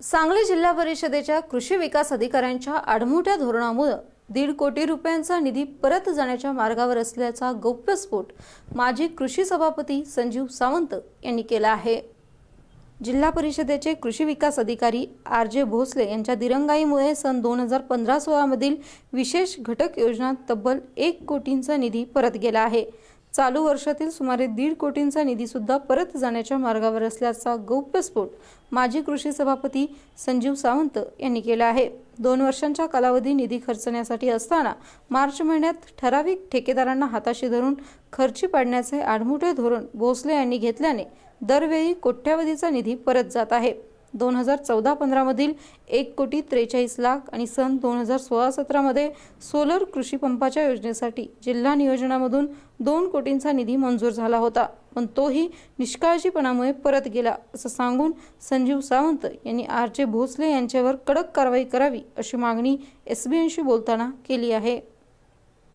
सांगली जिल्हा परिषदेच्या कृषी विकास अधिकाऱ्यांच्या आडमोठ्या धोरणामुळं दीड कोटी रुपयांचा निधी परत जाण्याच्या मार्गावर असल्याचा गौप्यस्फोट माजी कृषी सभापती संजीव सावंत यांनी केला आहे. जिल्हा परिषदेचे कृषी विकास अधिकारी आर जे भोसले यांच्या दिरंगाईमुळे सन दोन हजार पंधरा सोळामधील विशेष घटक योजना तब्बल एक कोटींचा निधी परत गेला आहे. चालू वर्षातील सुमारे दीड कोटींचा निधीसुद्धा परत जाण्याच्या मार्गावर असल्याचा गौप्यस्फोट माजी कृषी सभापती संजीव सावंत यांनी केला आहे. दोन वर्षांच्या कालावधी निधी खर्चण्यासाठी असताना मार्च महिन्यात ठराविक ठेकेदारांना हाताशी धरून खर्ची पाडण्याचे आडमुठे धोरण भोसले यांनी घेतल्याने दरवेळी कोट्यावधीचा निधी परत जात आहे. दोन हजार चौदा पंधरामधील एक कोटी त्रेचाळीस लाख आणि सन दोन हजार सोळा सतरामध्ये सोलर कृषी पंपाच्या योजनेसाठी जिल्हा नियोजनामधून दोन कोटींचा निधी मंजूर झाला होता. पण तोही निष्काळजीपणामुळे परत गेला असं सांगून संजीव सावंत यांनी आर जे भोसले यांच्यावर कडक कारवाई करावी अशी मागणी एस बी बोलताना केली आहे.